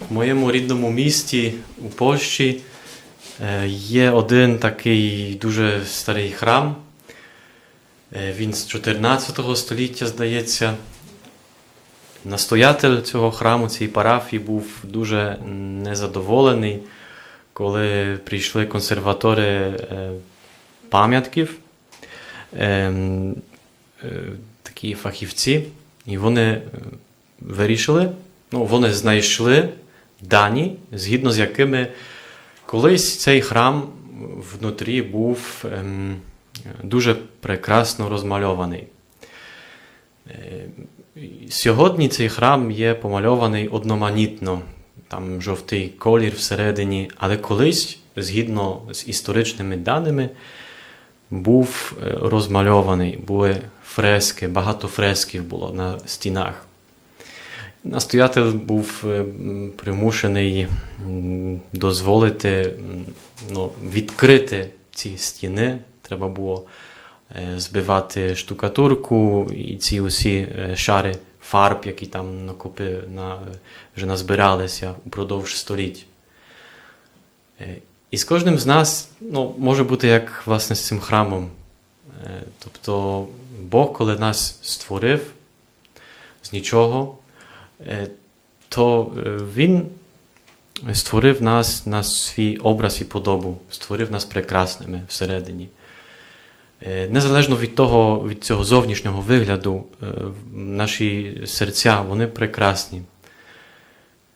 В моєму рідному місті у Польщі е, є один такий дуже старий храм. Е, Він з 14 століття, здається. Настоятель цього храму, цієї парафії, був дуже незадоволений, коли прийшли консерватори е, пам'ятків, такі фахівці, і вони вирішили, ну, вони знайшли дані, згідно з якими колись цей храм внутрі був ем, дуже прекрасно розмальований. Е, Сьогодні цей храм є помальований одноманітно, там жовтий колір всередині, але колись, згідно з історичними даними, був е, розмальований, були фрески, багато фресків було на стінах. Настоятель був е, примушений дозволити ну, відкрити ці стіни. Треба було е, збивати штукатурку і ці усі е, шари фарб, які там накопи, на, вже назбиралися упродовж століть. І з кожним з нас ну, може бути як власне з цим храмом. Тобто Бог, коли нас створив з нічого, то е, Він створив нас на свій образ і подобу, створив нас прекрасними всередині. Е, Незалежно від того, від цього зовнішнього вигляду, е, наші серця вони прекрасні.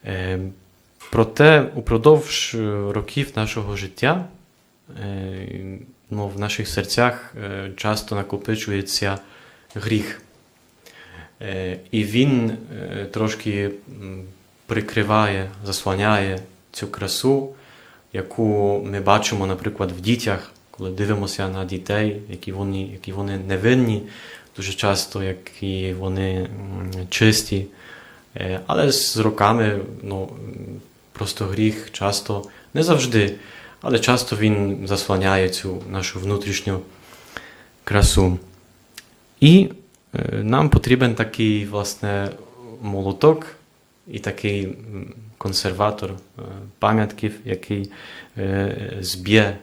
Е, Проте упродовж е, років нашого життя е, ну, в наших серцях е, часто накопичується гріх. Е, І він е, трошки прикриває, заслоняє цю красу, яку ми бачимо, наприклад, в дітях, коли дивимося на дітей, які вони, які вони невинні, дуже часто, які вони чисті. Е, Але з роками ну, просто гріх часто, не завжди, але часто він заслоняє цю нашу внутрішню красу. І нам потрібен такий, власне, молоток і такий консерватор е, пам'ятків, який е, зб'є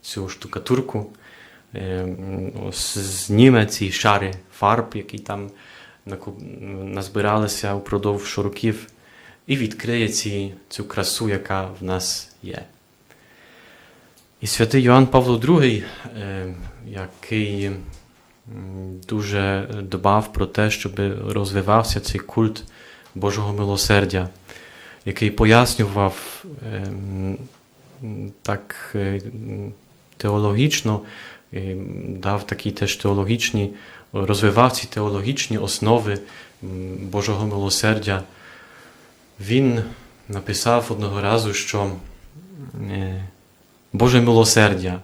цю штукатурку, е, зніме ці шари фарб, які там назбиралися упродовж років, і відкриє ці, цю красу, яка в нас є. І святий Йоанн Павло II, е, який дуже дбав про те, щоб розвивався цей культ Божого милосердя, який пояснював ем, так е, теологічно, е, дав такі теж теологічні, розвивав ці теологічні основи Божого милосердя. Він написав одного разу, що е, Боже милосердя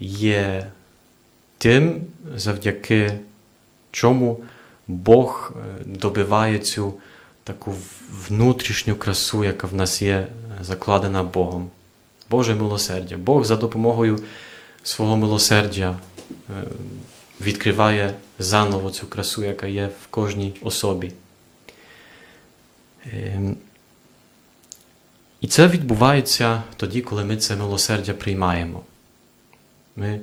є тим, завдяки чому Бог е, добиває цю таку внутрішню красу, яка в нас є закладена Богом. Боже милосердя. Бог за допомогою свого милосердя е, відкриває заново цю красу, яка є в кожній особі. Ем, І це відбувається тоді, коли ми це милосердя приймаємо. Ми,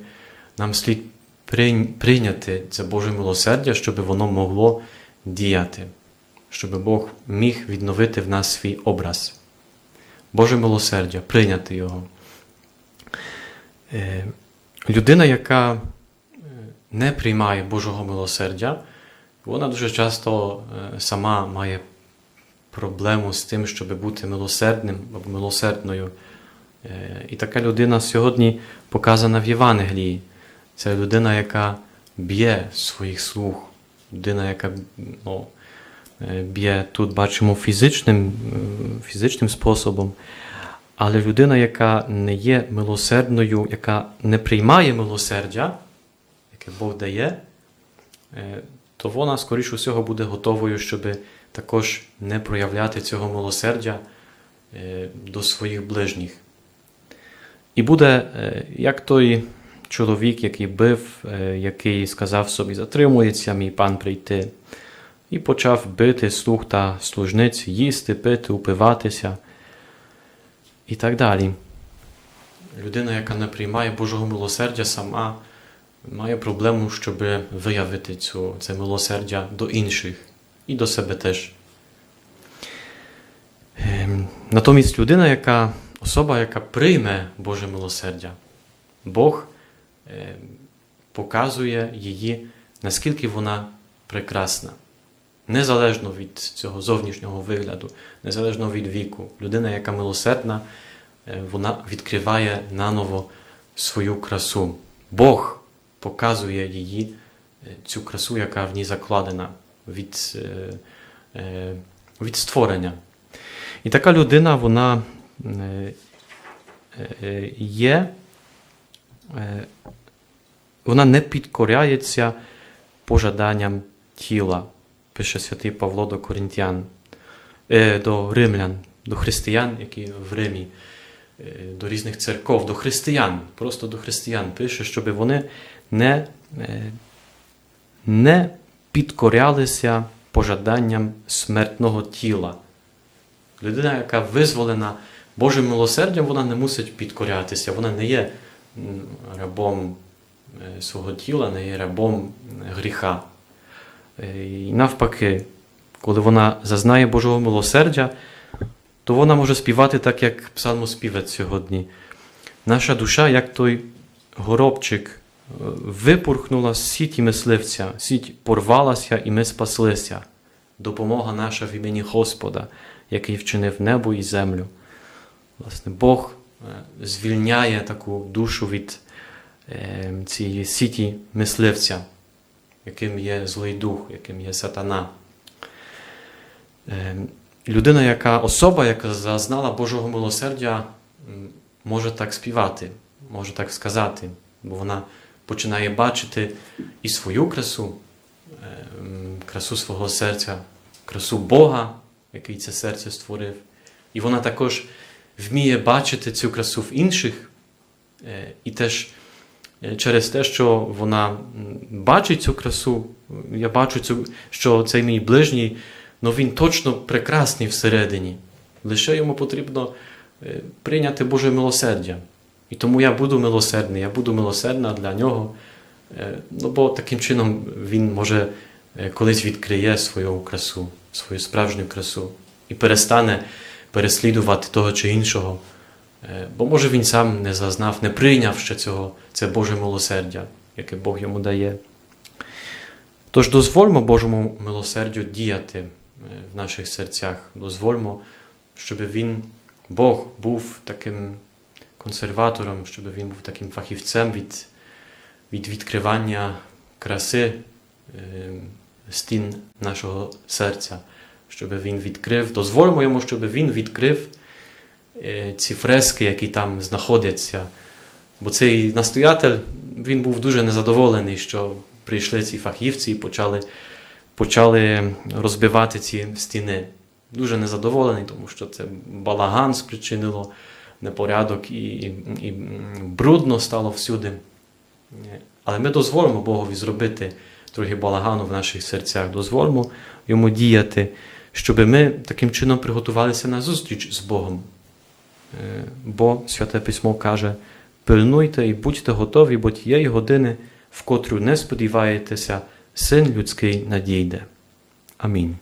нам слід прийняти це Боже милосердя, щоб воно могло діяти, щоб Бог міг відновити в нас свій образ. Боже милосердя, прийняти його. Е, Людина, яка е, не приймає Божого милосердя, вона дуже часто е, сама має проблему з тим, щоб бути милосердним або милосердною. І така людина сьогодні показана в Євангелії. Це людина, яка б'є своїх слуг, людина, яка ну, е, б'є тут, бачимо, фізичним, е, фізичним способом. Але людина, яка не є милосердною, яка не приймає милосердя, яке Бог дає, е, то вона, скоріш усього, буде готовою, щоб також не проявляти цього милосердя до своїх ближніх. І буде як той чоловік, який бив, е, який сказав собі, затримується мій пан прийти. і почав бити слуг та служниць, їсти, пити, упиватися і так далі. Людина, яка не приймає Божого милосердя, сама має проблему, щоб виявити цю, це милосердя до інших і до себе теж. Ем, Натомість людина, яка особа, яка прийме Боже милосердя, Бог показує її, наскільки вона прекрасна. Незалежно від цього зовнішнього вигляду, незалежно від віку. Людина, яка милосердна, е, вона відкриває наново свою красу. Бог показує її е, цю красу, яка в ній закладена від, е, е, від створення. І така людина, вона е, е, є, е, вона не підкоряється пожаданням тіла, пише святий Павло до Коринтян, е, до римлян, до християн, які в Римі, е, до різних церков, до християн, просто до християн пише, щоб вони не, е, не підкорялися пожаданням смертного тіла. Людина, яка визволена Божим милосердям, вона не мусить підкорятися, вона не є рабом е, свого тіла, не є рабом гріха. Е, І навпаки, коли вона зазнає Божого милосердя, то вона може співати так, як псалмоспівець сьогодні. Наша душа, як той горобчик, е, випурхнула з сіті мисливця, сіть порвалася, і ми спаслися. Допомога наша в імені Господа, який вчинив небо і землю. Власне, Бог звільняє таку душу від е, цієї сіті мисливця, яким є злий дух, яким є сатана. Е, Людина, яка особа, яка зазнала Божого милосердя, може так співати, може так сказати, бо вона починає бачити і свою красу, е, красу свого серця, красу Бога, який це серце створив. І вона також вміє бачити цю красу в інших, е, і теж е, через те, що вона бачить цю красу, я бачу, цю, що цей мій ближній, ну він точно прекрасний всередині. Лише йому потрібно е, прийняти Боже милосердя. І тому я буду милосердний, я буду милосердна для нього. Ну, бо таким чином він може колись відкриє свою красу, свою справжню красу і перестане переслідувати того чи іншого. Е, Бо може він сам не зазнав, не прийняв ще цього, це Боже милосердя, яке Бог йому дає. Тож дозвольмо Божому милосердю діяти е, в наших серцях. Дозвольмо, щоб він, Бог, був таким консерватором, щоб він був таким фахівцем від, від відкривання краси е, стін нашого серця, щоб він відкрив, дозволимо йому, щоб він відкрив е, ці фрески, які там знаходяться. Бо цей настоятель він був дуже незадоволений, що прийшли ці фахівці і почали, почали розбивати ці стіни. Дуже незадоволений, тому що це балаган спричинило непорядок і, і, і брудно стало всюди. Але ми дозволимо Богові зробити трохи балагану в наших серцях, дозволимо йому діяти, щоб ми таким чином приготувалися на зустріч з Богом. Е, Бо Святе Письмо каже: пильнуйте і будьте готові, бо тієї години, в котру не сподіваєтеся, син людський надійде. Амінь.